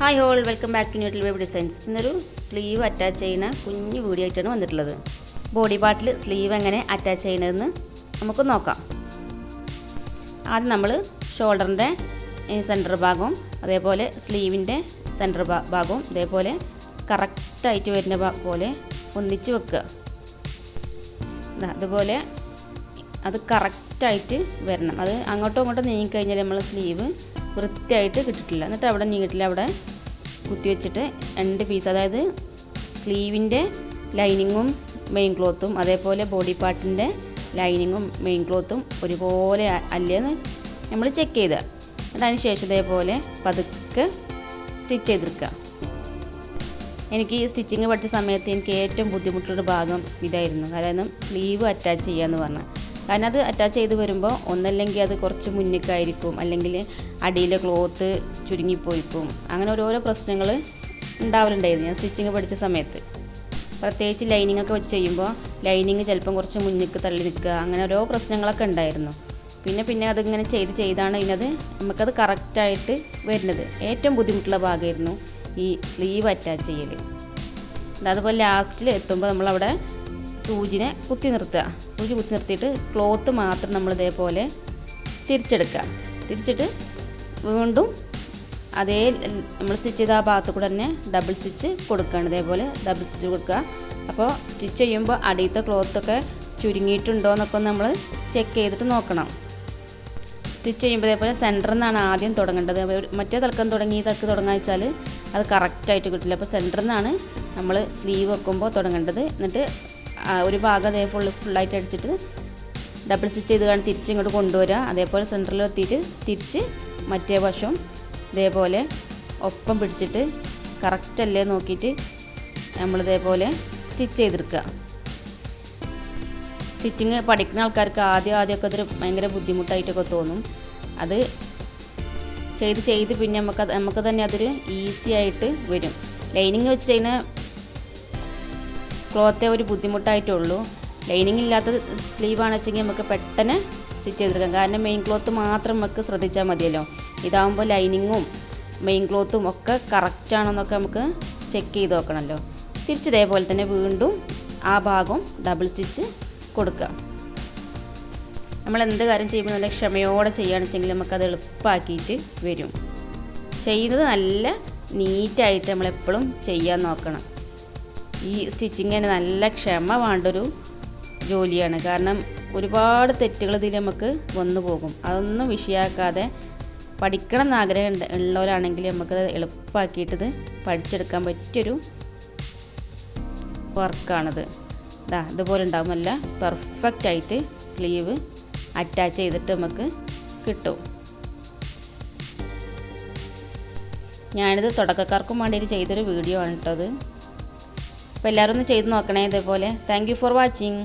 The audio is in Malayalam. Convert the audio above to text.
Hi all welcome back to Newtil web designs ഇന്നൊരു സ്ലീവ് അറ്റാച്ച് ചെയ്യുന്ന കുഞ്ഞു വീഡിയോ ആയിട്ടാണ് വന്നിട്ടുള്ളത്. ബോഡി പാർട്ടിൽ സ്ലീവ് എങ്ങനെ അറ്റാച്ച് ചെയ്യണമെന്ന് നമുക്ക് നോക്കാം. ആദ്യം നമ്മൾ ഷോൾഡറിന്റെ സെന്റർ ഭാഗവും അതേപോലെ സ്ലീവിന്റെ സെന്റർ ഭാഗവും ഇതേപോലെ കറക്റ്റായിട്ട് വരുന്ന പോലെ ഒന്നിച്ച് വെക്കുക. അതുപോലെ അത് കറക്റ്റായിട്ട് വരണം. അത് അങ്ങോട്ടും ഇങ്ങോട്ടും നീങ്ങിക്കഴിഞ്ഞാൽ നമ്മൾ സ്ലീവ് വൃത്തിയായിട്ട് കിട്ടിയിട്ടില്ല. എന്നിട്ട് അവിടെ നീങ്ങിയിട്ടില്ല അവിടെ കുത്തി വെച്ചിട്ട് രണ്ട് പീസ് അതായത് സ്ലീവിന്റെ ലൈനിങ്ങും മെയിൻ ക്ലോത്തും അതേപോലെ ബോഡി പാർട്ടിന്റെ ലൈനിങ്ങും മെയിൻ ക്ലോത്തും ഒരുപോലെ അല്ലേന്ന് നമ്മൾ ചെക്ക് ചെയ്താൽ എന്നിട്ട് അതിന് ശേഷം ഇതേപോലെ പതുക്കെ സ്റ്റിച്ച് ചെയ്തെടുക്കുക എനിക്ക് ഈ സ്റ്റിച്ചിങ് പഠിച്ച സമയത്ത് എനിക്ക് ഏറ്റവും ബുദ്ധിമുട്ടുള്ള ഭാഗം ഇതായിരുന്നു. അതായത് സ്ലീവ് അറ്റാച്ച് ചെയ്യാന്ന് പറഞ്ഞാൽ കാരണം അത് അറ്റാച്ച് ചെയ്ത് വരുമ്പോൾ ഒന്നല്ലെങ്കിൽ അത് കുറച്ച് മുന്നിക്കായിരിക്കും. അല്ലെങ്കിൽ അടിയിലെ ക്ലോത്ത് ചുരുങ്ങിപ്പോയിപ്പോവും അങ്ങനെ ഓരോരോ പ്രശ്നങ്ങൾ ഉണ്ടാവലുണ്ടായിരുന്നു. ഞാൻ സ്റ്റിച്ചിങ് പഠിച്ച സമയത്ത്. പ്രത്യേകിച്ച് ലൈനിങ് ഒക്കെ വെച്ച് ചെയ്യുമ്പോൾ ലൈനിങ് ചിലപ്പം കുറച്ച് മുന്നിക്ക് തള്ളി നിൽക്കുക അങ്ങനെ ഓരോ പ്രശ്നങ്ങളൊക്കെ ഉണ്ടായിരുന്നു. പിന്നെ പിന്നെ അതിങ്ങനെ ചെയ്ത് ചെയ്താണ് ഇതിനത് നമുക്കത് കറക്റ്റായിട്ട് വരുന്നത്. ഏറ്റവും ബുദ്ധിമുട്ടുള്ള ഭാഗമായിരുന്നു ഈ സ്ലീവ് അറ്റാച്ച് ചെയ്യൽ അതുപോലെ ലാസ്റ്റിൽ എത്തുമ്പോൾ നമ്മളവിടെ സൂചിനെ കുത്തി നിർത്തുക. സൂചി കുത്തി നിർത്തിയിട്ട് ക്ലോത്ത് മാത്രം നമ്മൾ ഇതേപോലെ തിരിച്ചെടുക്കുക. തിരിച്ചിട്ട് വീണ്ടും അതേ നമ്മൾ സ്റ്റിച്ച് ചെയ്ത ആ ഭാഗത്ത് കൂടെ തന്നെ ഡബിൾ സ്റ്റിച്ച് കൊടുക്കുകയാണ്. ഇതേപോലെ ഡബിൾ സ്റ്റിച്ച് കൊടുക്കുക. അപ്പോൾ സ്റ്റിച്ച് ചെയ്യുമ്പോൾ അടിയത്തെ ക്ലോത്തൊക്കെ ചുരുങ്ങിയിട്ടുണ്ടോ എന്നൊക്കെ നമ്മൾ ചെക്ക് ചെയ്തിട്ട് നോക്കണം. സ്റ്റിച്ച് ചെയ്യുമ്പോൾ ഇതേപോലെ സെന്ററിൽ നിന്നാണ് ആദ്യം തുടങ്ങേണ്ടത്. മറ്റേ തലക്കം തുടങ്ങി തലക്ക് തുടങ്ങാന്ന് വെച്ചാൽ അത് കറക്റ്റായിട്ട് കിട്ടില്ല. അപ്പോൾ സെന്ററിൽ നിന്നാണ് നമ്മൾ സ്ലീവ് വെക്കുമ്പോൾ തുടങ്ങേണ്ടത്. എന്നിട്ട് ഒരു ഭാഗം അതേ ഫുൾ ഫുള്ളായിട്ട് അടിച്ചിട്ട് ഡബിൾ സ്റ്റിച്ച് ചെയ്ത് കാണി തിരിച്ച് ഇങ്ങോട്ട് കൊണ്ടുവരിക അതേപോലെ സെന്ററിൽ എത്തിയിട്ട് തിരിച്ച് മറ്റേ വശം ഇതേപോലെ ഒപ്പം പിടിച്ചിട്ട് കറക്റ്റ് അല്ലേ നോക്കിയിട്ട് നമ്മളിതേപോലെ സ്റ്റിച്ച് ചെയ്തെടുക്കുക. സ്റ്റിച്ചിങ് പഠിക്കുന്ന ആൾക്കാർക്ക് ആദ്യം ആദ്യമൊക്കെ അതൊരു ഭയങ്കര ബുദ്ധിമുട്ടായിട്ടൊക്കെ തോന്നും. അത് ചെയ്ത് ചെയ്ത് പിന്നെ നമുക്ക് നമുക്ക് തന്നെ അതൊരു ഈസി ആയിട്ട് വരും. ലൈനിങ് വെച്ച് ചെയ്യുന്ന ക്ലോത്തേ ഒരു ബുദ്ധിമുട്ടായിട്ടുള്ളൂ. ലൈനിങ് ഇല്ലാത്ത സ്ലീവാണ് വെച്ചെങ്കിൽ നമുക്ക് പെട്ടെന്ന് സ്റ്റിച്ച് ചെയ്തെടുക്കാം. കാരണം മെയിൻ ക്ലോത്ത് മാത്രം നമുക്ക് ശ്രദ്ധിച്ചാൽ മതിയല്ലോ. ഇതാകുമ്പോൾ ലൈനിങ്ങും മെയിൻ ക്ലോത്തും ഒക്കെ കറക്റ്റാണെന്നൊക്കെ നമുക്ക് ചെക്ക് ചെയ്ത് നോക്കണമല്ലോ തിരിച്ച് ഇതേപോലെ തന്നെ വീണ്ടും ആ ഭാഗം ഡബിൾ സ്റ്റിച്ച് കൊടുക്കുക. നമ്മൾ എന്ത് കാര്യം ചെയ്യുമ്പോൾ നല്ല ക്ഷമയോടെ ചെയ്യുകയാണെന്നുവെച്ചെങ്കിൽ നമുക്കത് എളുപ്പമാക്കിയിട്ട് വരും. ചെയ്യുന്നത് നല്ല നീറ്റായിട്ട് നമ്മളെപ്പോഴും ചെയ്യാൻ നോക്കണം. ഈ സ്റ്റിച്ചിങ്ങിന് നല്ല ക്ഷമ വേണ്ടൊരു ജോലിയാണ്. കാരണം ഒരുപാട് തെറ്റുകൾ ഇതിൽ നമുക്ക് വന്നു പോകും. അതൊന്നും വിഷയാക്കാതെ പഠിക്കണം എന്ന് ആഗ്രഹം ഉണ്ട്- ഉള്ളവരാണെങ്കിൽ നമുക്കത് എളുപ്പമാക്കിയിട്ടത് പഠിച്ചെടുക്കാൻ പറ്റിയൊരു വർക്കാണത്. ഇതാ ഇതുപോലെ ഉണ്ടാകുമല്ല പെർഫെക്റ്റ് ആയിട്ട് സ്ലീവ് അറ്റാച്ച് ചെയ്തിട്ട് നമുക്ക് കിട്ടും. ഞാനിത് തുടക്കക്കാർക്കും വേണ്ടിയിട്ട് ചെയ്തൊരു വീഡിയോ ആണ് കേട്ടോ അപ്പോൾ എല്ലാവരും ഒന്ന് ചെയ്ത് നോക്കണേ ഇതേപോലെ. Thank for watching